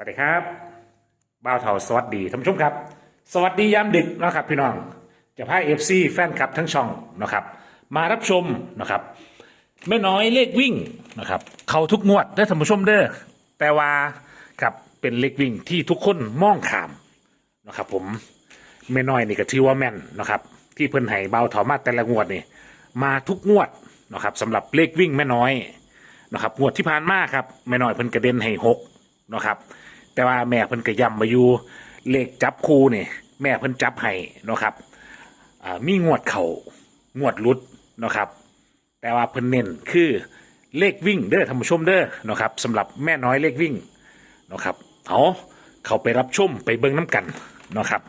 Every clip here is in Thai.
สวัสดีครับบ่าวเถาสวัสดีท่านผู้ชมครับ สวัสดียามดึกนะครับพี่น้องจะพาเอฟซีแฟนคลับทั้งช่องนะครับ มารับชมนะครับแม่น้อยเลขวิ่งนะครับ เขาทุกงวดได้ท่านผู้ชมเด้อแต่ว่าครับเป็นเลขวิ่งที่ทุกคนมองขามนะครับ ผมแม่น้อยนี่ก็ถือว่าแม่นนะครับ ที่เพิ่นให้เบาวเถามาแต่ละงวดนี่มาทุกงวดนะครับสำหรับเลขวิ่งแม่น้อยนะครับงวดที่ผ่านมาครับแม่น้อยเพิ่นกระเด็นให้หกนะครับ แต่ว่าแม่เพิ่นกระยำมาอยู่เลขจับคู่นี่แม่เพิ่นจับให้นะครับอ่ามีงวดเข่างวดลุดนะครับ แต่ว่าเพิ่นเน้นคือเลขวิ่งเด้อท่านผู้ชมเด้อนะครับสำหรับแม่น้อยเลขวิ่งนะครับเอาเขาไปรับชมไปเบิ่งน้ำกันนะครับ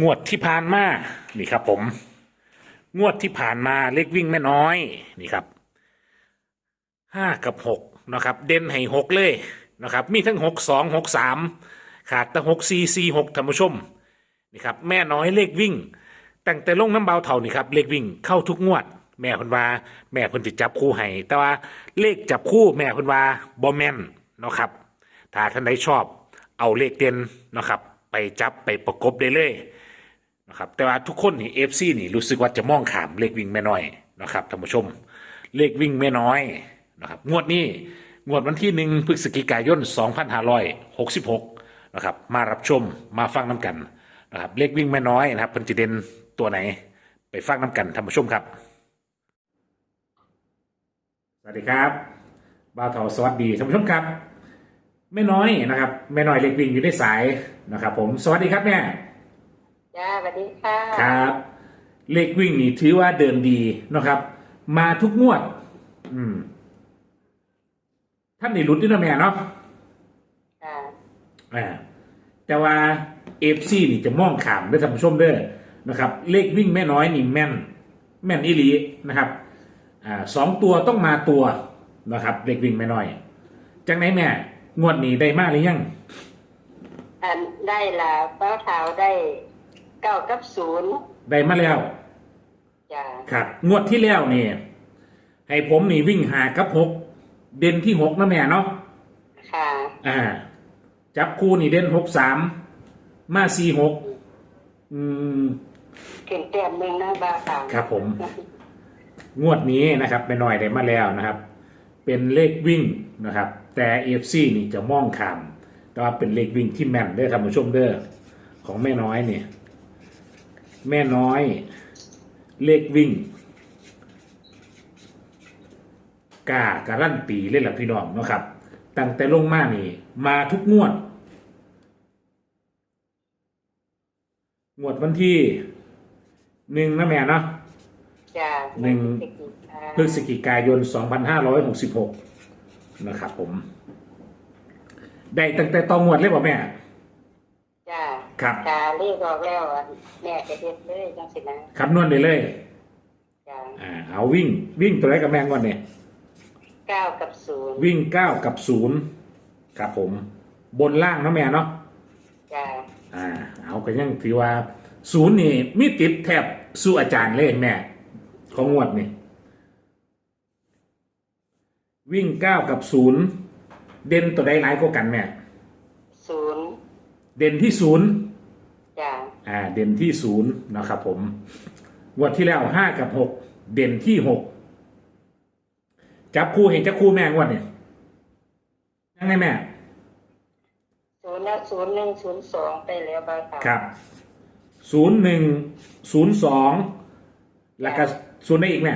งวดที่ผ่านมานี่ครับผม งวดที่ผ่านมาเลขวิ่งแม่น้อยนี่ครับห้ากับหกนะครับ เด่นให้หกเลย นะครับมีทั้งหกสองหกสามขาดแต่หกสี่สี่หกท่านผู้ชมนี่ครับแม่น้อยเลขวิ่ง แตั้งแต่ลงน้ำเบาเท่านี่ครับเลขวิ่งเข้าทุกงวด แม่เพิ่นว่า แม่เพิ่นจะจับคู่ให้แต่ว่าเลขจับคู่แม่เพิ่นว่าบอแมนเนาะครับถ้าท่านใดชอบเอาเลขเด่นนะครับ ไปจับไปประกบได้เลยนะครับแต่ว่าทุกคนนี่เอฟซีนี่รู้สึกว่าจะมองขามเลขวิ่งแม่น้อยนะครับท่านผู้ชม เลขวิ่งแม่น้อยนะครับงวดนี้ งวดวันที่หนึ่งพฤศจิกายน 2566 นะครับ มารับชมมาฟังน้ำกันนะครับเลขวิ่งแม่น้อยนะครับเพิ่นจะเด่นตัวไหน ไปฟังน้ำกันท่านผู้ชมครับ สวัสดีครับบ่าวเถาสวัสดีท่านผู้ชมครับแม่น้อยนะครับแม่น้อยเลขวิ่งอยู่ในสายนะครับ ผมสวัสดีครับแม่จ้าสวัสดีค่ะครับ เลขวิ่งนี่ถือว่าเดินดีนะครับ มาทุกงวด อืม ท่านนี่รุดด้วยนะแม่เนาะค่ะอ่าแต่ว่าเอฟซีนี่จะมองขามได้อท่านผู้ชมเด้อนะครับ เลขวิ่งแม่น้อยนี่แม่น แม่นอีหลีนะครับอ่าสองตัวต้องมาตัวนะครับ เลขวิ่งแม่น้อยจังไหนแม่งวดนี้ได้มากหรือยังอันได้ละเป้าเท้าได้เก้ากับศูนย์ได้มาแล้ว จ้าครับ งวดที่แล้วนี่ให้ผมนี่วิ่งหากับหก เด่นที่หกนะแม่เนาะค่ะ อ่า จับคู่นี่เด่นหกสามมาสี่หกอืมขึ้นเต็มหนึ่งนะบ้าวเท้าครับผม งวดนี้นะครับไม่น้อยได้มาแล้วนะครับ เป็นเลขวิ่งนะครับ แต่เอฟซีนี่จะมองขามแต่ว่าเป็นเลขวิ่งที่แม่นเด้อท่านผู้ชมเด้อของแม่น้อยเนี่ย แม่น้อย เลขวิ่ง กล้าการันตีเล่นหลัพี่น้องเนาะครับ ตั้งแต่ลงมานี่ มาทุกงวด งวดวันที่หนึ่งนะแม่เนาะจ้าหนึ่งพฤศจิจิกายน 2566 นะครับผม ได้ตั้งแต่ตองวดเลยป่ะแม่จ้าครับจ้าเรียกออกแล้วอะแม่จะเด็ดเลยจังสินะคำนวณได้เลยจ้าอ่าเอาวิ่งวิ่งตัวไหนกับแมงวันเนี่ย เก้ากับศูนย์วิ่ง9กับ0ครับผม บนล่างนะแม่เนาะจ้าอ่า เอาก็ยังถือว่าศูนย์นี่มีติดแทบสู้อาจารย์เลยแม่ ของงวดนี่วิ่ง9กับ0เด่นตัวใดหลายกว่ากันแม่ ศูนย์เด่นที่ศูนย์จ้าอ่า เด่นที่ศูนย์นะครับผมงวดที่แล้วห้ากับหกเด่นที่หก จับคู่เห็นจับคู่แม่งวดเนี่ยยังไงแม่ศูนย์แล้วศูนย์หนึ่งศูนย์สองไปแล้วบ้าวเท้าครับศูนย์หนึ่งศูนย์สองแล้วก็ศูนย์ได้อีกแม่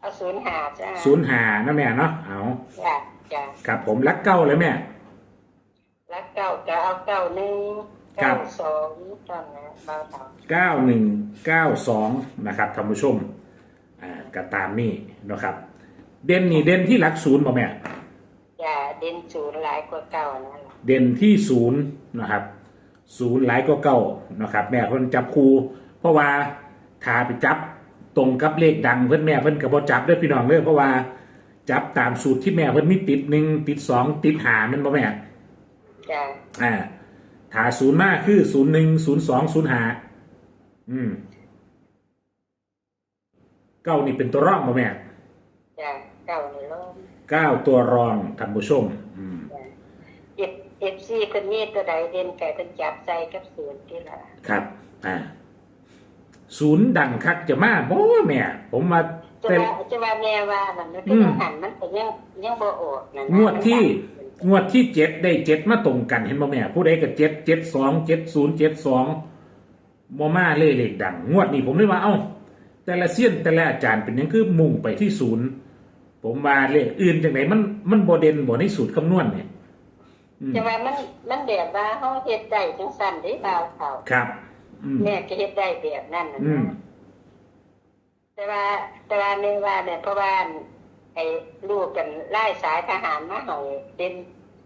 เอาศูนย์หาจ้าศูนย์หานะแม่เนาะเอาจ้าจ้าครับผมรักเก้าเลยแม่แล้วเก้าก็เอาเก้าหนึ่งครัเก้าบสองตอนนั้นบ้าวเท้าเก้าหนึ่งเก้าสองนะครับท่านผู้ชมอ่าก็ตามนี่นะครับ เด่นนี่เด่นที่หลักศูนย์ป่ะแม่อย่าเด่นศูนย์หลายกว่าเก่านั่นแหละเด่นที่ศูนย์นะครับศูนย์หลายก็เก้านะครับ แม่เพิ่นจับครูเพราะว่าถ้าไปจับตรงกับเลขดังเพิ่นแม่เพิ่นกับ่จับเด้วยพี่น้องเลยเพราะว่าจับตามสูตรที่แม่เพิ่นมีติดหนึ่งติดสองติดหาแมันบ่แม่จ้าอ่าถ้าศูนย์มากคือศูนย์หนึ่งศูนย์สองศูนย์หาอืมเก้านี่เป็นตัวร่องบ่แม่ จ้าเก่าในโลกเก้าตัวรองท่านผู้ชมอืมเจ็ดเอฟซีคนนี้ตัวใดเด่นไก่เป็นจับใจกับศูนย์ที่ละครับอ่าศูนย์ดังคักจะมาบ่แม่ ผมมาจะแต่ว่าจะว่าแม่ว่ามันมันอืคือมหันมันก็ยังยังบ่ออกนะนะงวดที่งวดที่เจ็ดได้เจ็ดมาตรงกันเห็นบ่แม่ ผู้ใดก็เจ็ดเจ็ดสองเจ็ดศูนย์เจ็ดสองบ่มาเล่เลขดัง งวดนี้ผมเลยว่าเอ้า แต่ละเซียนแต่ละอาจารย์เป็นหยังคือมุ่งไปที่ศูนย์ ผมว่าเลขอื่นจังไหนมันมันบ่เด่นบ่ในสูตรคำนวณเนี่ยอืมจะว่ามันมันแบบว่าเฮาเฮ็ดได้จังซั่นได้บ่าวเขาครับ อืม แม่ก็เฮ็ดได้แบบนั้นน่ะอืม นะแต่ว่าแต่ว่าแม่ว่าเนี่ยเพราะว่าไอ้ลูกกันไล่สายทหารมาให้เด่น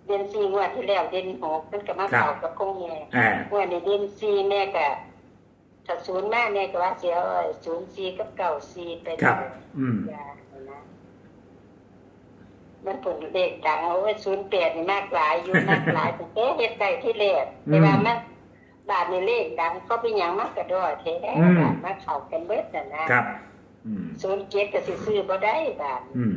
เด่นซีงวดที่แล้วเด่นหกมันก็มาเข้ากับคงแม่ อ่างวดนี้เด่นซีแม่ก็ถ้าศูนย์มาแม่ก็ว่าสิเอาศูนย์ซีกับเก่าซีไปครับ อืมยานะ มันผลเลขดังโอ้ยศูนย์แปดนี่มากหลายอยู่มากหลายแต่เอ๊ะเฮ็ดได้ที่เลขแต่ว่ามันบาทในเลขดังเขาเป็นหยังมากกระโดดแท้อืมบาทมาเข้ากันเบิดน่ะนะครับอืมศูนย์เจ็ดก็สิซื้อบ่ได้บาทอืม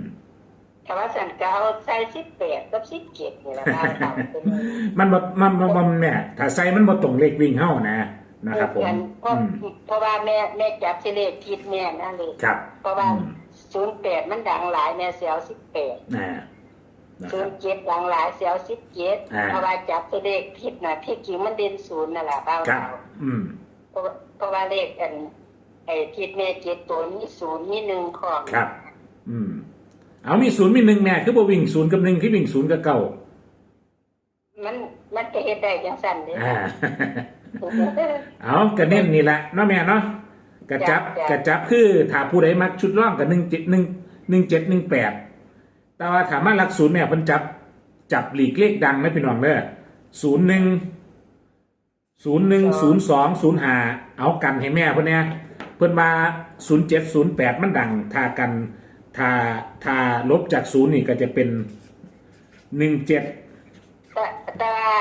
ถ้าว่าสันก็เอาใส่สิบแปดกับสิบเจ็ดนี่แหละบาทเอาไปเลยมันบ่มันมันมันแม่ถ้าใส่มันบ่ตรงเลขวิ่งเฮานะนะครับผมเพราะอืมเพราะว่าแม่แม่จับสิเลขผิดแม่นั่นเลยครับเพราะว่าอืม ศูนย์แปดมันดังหลายแม่เสียวสิบแปดอ่านะคศูรันบย์เจ็ดดังหลายเสียวสิบเจ็ดอ่าเพราะว่าจับตัวเลขผิดนะที่จริงมันเด่นศูนย์นั่นแหละเบ้าครับเราอืมเพราะว่าเพราะว่าเลขอันไอ้ผิดแม่เจ็ดตัวมีศูนย์มีหนึ่งของครับ อืม เอามีศูนย์มีหนึ่งแม่คือบ่วิ่งศูนย์กับหนึ่งที่วิ่งศูนย์กับเก้ามันมันจะเฮ็ดได้จังสั่นเด้อ่าเอากระเน้นนี่แหละเนาะแม่เนาะ กระจับจ้ะ กระจับคือถ้าผู้ใดมักชุดร่องกับหนึ่งเจ็ดหนึ่งหนึ่งเจ็ดหนึ่งแปดแต่ว่าถามว่าหลักศูนย์แม่เพิ่นจับจับหลีกเลขดังไหมพี่น้องเด้อศูนย์หนึ่งศูนย์หนึ่งศูนย์สองศูนย์ห้าเอากันให้แม่เพิ่นเนี่ยเพิ่นมาศูนย์เจ็ดศูนย์แปดมันดังถ้ากันถ้าถ้าลบจากศูนย์นี่ก็จะเป็นหนึ่งเจ็ดแต่แต่ว่า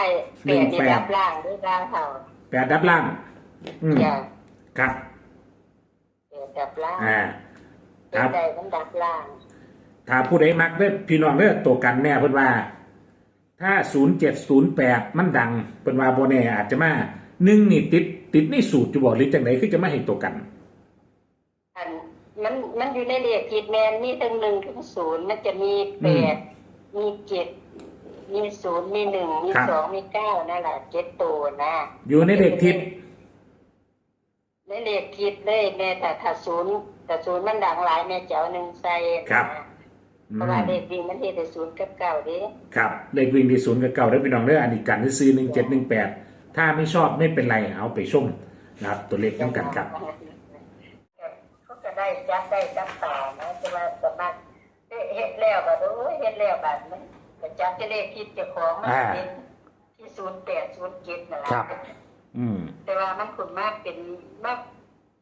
หนึ่แปงดนี่แปดรับล่างด้วยดาวเท่าแปดดับล่าง อืม จ้ะครับแป ดดับล่างอ่าเป็คนรับใดมันดับล่าง ถ้าผู้ใดมักเด้อพี่น้องเด้อตัวกันแน่เพิ่นว่า ถ้าศูนย์เจ็ดศูนย์แปดมันดังเพิ่นว่าโบแน่อาจจะมาหนึ่งนี่ติดติดในสูตรจะบอกหรือจังไดคือจะมาให้ตัวกัน อันมันมันอยู่ในเลขผิดแมนมีทั้งหนึ่งถึงศูนย์มันจะมีแปดมีเจ็ดมีศูนย์มีหนึ่งมีครับ สองมีเก้านั่นแหละเจ็ดตัวนะอยู่ในเด็กทิศ ในเลขผิดเลยแม่แต่ถ้าศูนย์แต่ศูนย์มันดังหลายแม่จะเอาหนึ่งใส่นะอืเพมราะว่าเลขวิ่งมันเฮ็ดได้ศูนย์กับเก้าเด้ครับเลขวิ่งที่ศูนย์กับเก่าเด้อพี่น้องเด้ออันนี้กันซื้อหนึ่งเจ็ดหนึ่งแปดถ้าไม่ชอบไม่เป็นไรเอาไปชมนะครับ ตัวเลขต้องกันครับเขาก็ได้จับได้จับตานะแต่ว่าสามารถเฮ็ดแล้วแบบโอ้ยเฮ็ดแล้วแบบมันก็จับจะเลขผิดเจ้าของมันอ่าเป็นที่ศูนย์แปดศูนย์เจ็ดนั่นแหละครับ อืมแต่ว่ามันขุนมากเป็นมาก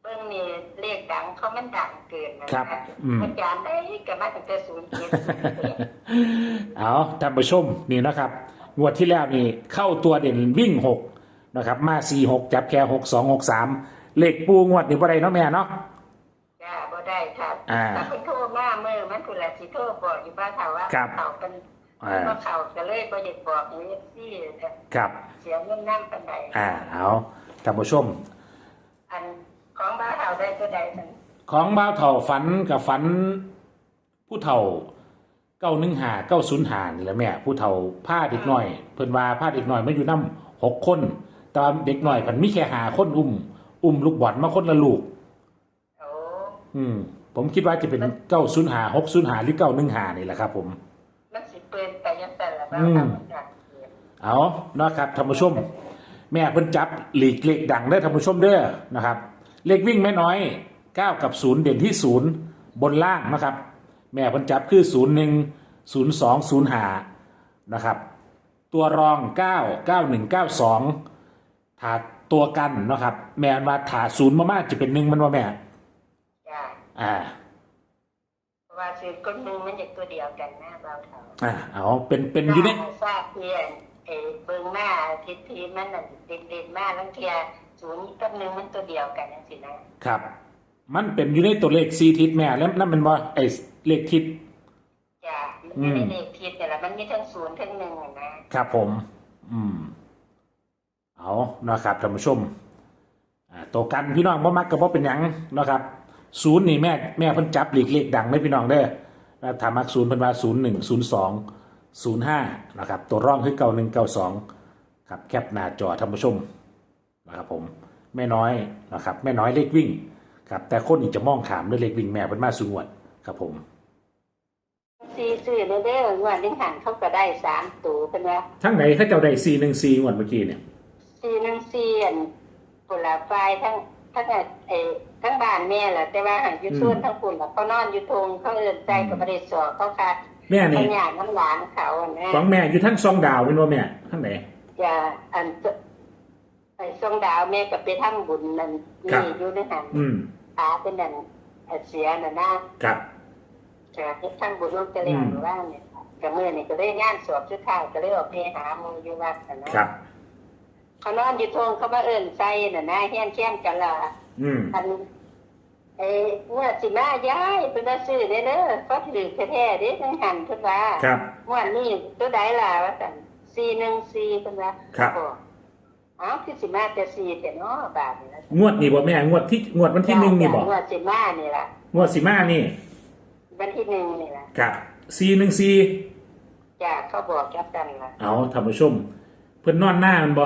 เบิ่งนี่เลขดังเขามันดังเกินนะครับอืม อาจารย์ได้ก็มาตั้งแต่ศูนย์เจ็ดศูนย์แปดเอาท่านผู้ชมนี่นะครับงวดที่แล้วนี่เข้าตัวเด่นวิ่งหกนะครับ มาสี่หกจับแค่หกสองหกสามเลขปูงวดนี่บ่ได้เนาะแม่เนาะ จ้าบ่ได้ครับอ่า แต่เพิ่นโทรมาเมื่อมันพุ่นละสิโทรบอกอยู่บ้านเขาว่าครับ เขาเป็น อ่าว่าเขาก็เลยบ่อยากบอกให้ที่ครับ เสียเงินนั่งปานใดอ่าเอาท่านผู้ชม อันของบ้านเขาได้ตัวใดนั้นของบ้าวเถ่าฝันกับฝัน ผู้เฒ่าเก้าหนึ่งหาเก้าศูนย์หานี่แหละแม่ ผู้เฒ่าผ้าเด็กน้อย เพิ่นว่าผ้าเด็กน้อยไม่อยู่น้ำหกคน แต่ว่าเด็กน้อยเพันมีแค่หาคนอุ้ม อุ้มลูกบอลมาคนละลูก โอ้อืม ผมคิดว่าจะเป็นเก้าศูนย์หาหกศูนย์หาหรือเก้าหนึ่งหานี่แหละครับผมมันสิ เปิ้นไปยังแต่ละบ้านอืมทำกันเอานะครับท่านผู้ชม แม่เพิ่นจับหลีกเลขดังได้อท่านผู้ชมเด้อนะครับ เลขวิ่งไม่น้อยเก้ากับศูนย์เด่นที่ศูนย์บนล่างนะครับ แม่เพิ่นจับคือศูนย์หนึ่งศูนย์สองศูนย์หานะครับ ตัวรองเก้าเก้าหนึ่งเก้าสองถาตัวกันนะครับ แม่นว่าถาศูนย์มากๆจะเป็นหนึ่งมันว่าแม่จ้าอ่า เพราะว่าซื้อ คนหนึงมันจะตัวเดียวกันนะบ้านเขาอ่าเอาเป็นเป็นอยู่ในทราบเพียนไอ้เบิ่งมาทิศทีมันน่ะเด่นๆมาลังเทียศูนย์กับหนึ่งมันตัวเดียวกันจังซี่นะครับ มันเป็นอยู่ในตัวเลขซีทิศแม่แล้วนั่นเป็นว่าไอ้เลขทิศจ้าอืมันมไม่ได้เลขทิศแต่ละมันมีทั้งศูนย์ทั้งหนึ่งอะนะครับผมออืม เอานะครับท่านผู้ชมอ่าตัวกันพี่น้องบ่มักก็บ่เป็นหยังนะครับศูนย์นี่แม่แม่เพิ่นจับหลีกเลขดังเลยพี่น้องเด้อแล้ว ถ้ามักศูนย์เพิ่นว่าศูนย์หนึ่งศูนย์สองศูนย์ห้านะครับ ตัวร่องคือเก้าหนึ่งเก้าสองครับแคปหน้าจอท่านผู้ชมนะครับผมแม่น้อยนะครับแม่น้อยเลขวิ่งครับแต่คนอีกจะมองขามด้วยเลขวิ่งแม่เพิ่นมาสูงวดครับผมซีซื้อเด้อเด้องวดนี้หันเขาก็ได้สามตัวเพิ่นว่าทั้งไหนเขาเจ้าได้สี่หนึ่งสี่งวดเมื่อกี้เนี่ยซีหนึ่งซีอันปุละไฟทั้ง ทั้งไอ้ทั้งบ้านแม่แหละแต่ว่าหันอยู่ส่วนทั้งปุ่นแล้วเขานอนอยู่ทงเขาเอินใจกับบริษัทเขาค่ะแม่เขานี่หยาดน้ำหวานเขาอะนะของแม่อยู่ทั้งซองดาวเป็นว่าแม่ทั้งไหน อย่าอันไอ้ทรงดาวแม่ก็ไปทำบุญนั่นครับนี่อยู่ในหันอืมขาเป็นนั่นเอ่อเสียน่ะนะครับ จะเฮ็ดทำบุญร่วมกันเลยอืม หรือว่าเนี่ยกับมือนี่ก็ได้งานสอบสุดท้ายก็เลยออกไปหาหมูอยู่วัดน่ะนะครับ เขานอนอยู่ทงเขามาเอิ้นใจน่ะนะเฮียนเข้มกันล่ะอืมอันไอ้งวดสิมาย้ายเป็นว่าซื้อเด้อเด้อเขาถือแท้ๆเด้ทั้งหันเพิ่นว่าครับงวดนี้ตัวใดล่ะว่าซั่น414เพิ่นว่าครับอกเอ้าคือสิมาแต่4แต่เนาะบาทนี่นะงวดนี่บ่แม่งวดที่งวดวันที่หนึ่งนี่บ่งวดสิมานี่ล่ะงวดสิมานี่วันที่หนึ่งนี่ล่ะกับสี่หนึ่งสี่จ้าเขาบอกจับกันล่ะเอาท่านผู้ชมเพิ่นนอนหน้ามันบ่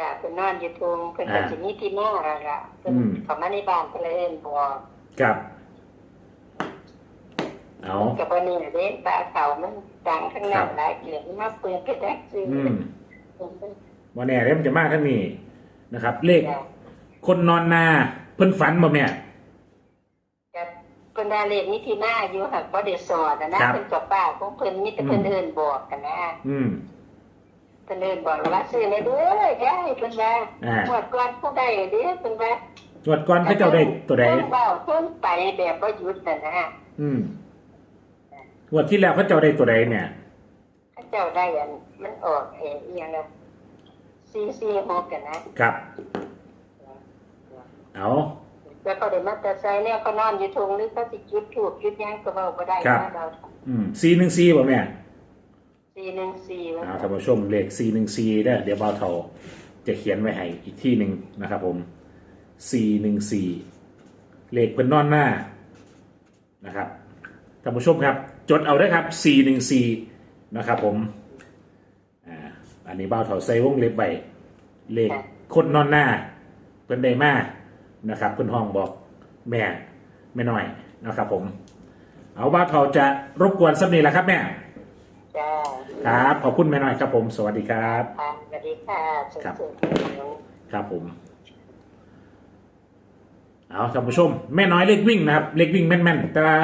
จ้าเพิ่นนอนอยู่ทุงเพิ่นก็อ่าสิมีที่มาแล้วล่ะเพิ่นอืม เข้ามาในบ้านเพิ่นเลยเอิ้นบอกกับ เอากับวันนี้เด้ปลาเขามันดังข้างหน้าครับหลายเกลือมาเปิดก็ได้ซื้ออือมวันนี้เริ่มนจะมาทั้งนี้นะครับ เลขคนนอนนาเพิ่นฝันบ่แม่กับคนดาเลขนิธิมาอยู่หักบ่ได้สอนนะนะครับ เพิ่นกับป้าของเพิ่นมีแต่เพิ่นอืมเอิ้นบอกกันนะ อืม เพิ่นเอิ้นบอกว่าซื้อเลยเด้อยายเพิ่นว่าอ่าหมดก่อนผู้ใดเด้อเพิ่นว่างวดก่อนเขาเจ้าได้ตัวใดเพิ่นเว้าเพิ่นไปแบบบ่หยุดน่ะนะอืมงวดที่แล้วเขาเจ้าได้ตัวใดเนี่ยเขาเจ้าได้อันมันออกเองอีหยังนะ446กันนะครับ เอา แล้วก็ได้มาแต่ใส่แล้วก็นอนอยู่ทุ่งหรือเขาสิจุดธูปจุดหยังก็เว้าบ่ได้นะเรา อืมสี่หนึ่งสี่บ่แม่ 414ว่าเอาท่านผู้ชมเลขสี่หนึ่งสี่เด้อเดี๋ยวเบาเทาจะเขียนไว้ให้อีกที่หนึ่งนะครับผมสี่หนึ่งสี่เลขเพิ่นนอนหน้านะครับท่านผู้ชมครับ จดเอาได้ครับสี่หนึ่งสี่นะครับผมอ่าอันนี้เบาเทาใส่วงเล็บไว้เลขคนนอนหน้าเพิ่นได้มานะครับเพิ่นห้องบอกแม่ไม่น้อยนะครับผม เอาเบาเทาจะรบกวนสักนิดละครับแม่ จ้าครับ ขอบคุณแม่น้อยครับผม สวัสดีครับ ค่ะสวัสดีค่ะครับสุขๆครับผม เอาท่านผู้ชม แม่น้อยเล็กวิ่งนะครับ เล็กวิ่งแม่นๆ แต่ว่า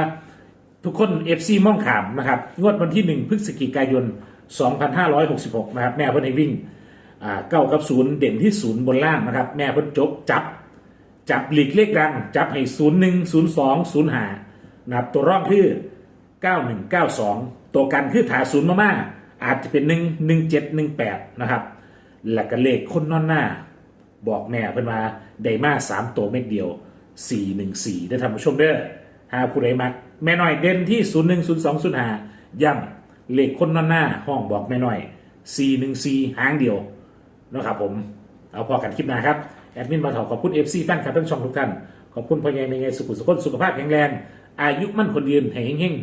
ทุกคนเอฟซีมองขามนะครับ งวดวันที่หนึ่งพฤศจิกายน 2566 นะครับ แม่เพิ่นให้วิ่ง อ่าเก้ากับศูนย์เด่นที่ศูนย์บนล่างนะครับ แม่เพิ่นจบจับ จับหลีกเลขดัง จับให้ศูนย์หนึ่งศูนย์สองศูนย์หานะครับ ตัวร่องคือเก้าหนึ่งเก้าสอง ตัวกันคือถาศูนย์มาม่าอาจจะเป็นหนึ่งหนึ่งเจ็ดหนึ่งแปดนะครับและก็เลขคนนอนหน้า บอกแม่เพิ่นมาไดมาสามตัวเม็ดเดียวสี่หนึ่งสี่ได้ท่านผู้ชมเด้อหาผู้ใดมักแม่น้อยเด่นที่ศูนย์หนึ่งศูนย์สองศูนย์หาย้ำเลขคนนอนหน้าห้องบอกแม่น้อยสี่หนึ่งสี่หางเดียวนะครับผมเอาพอกันคลิปหน้าครับแอดมินมาถอขอบคุณเอฟซีแฟนคลับทั้งช่องทุกท่านขอบคุณพ่อใหญ่แม่ใหญ่สุขุสุขคนสุขภาพแข็งแรงอายุมั่นคนยืนให้เฮง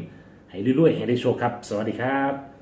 ให้รวยๆให้ได้โชคครับ สวัสดีครับ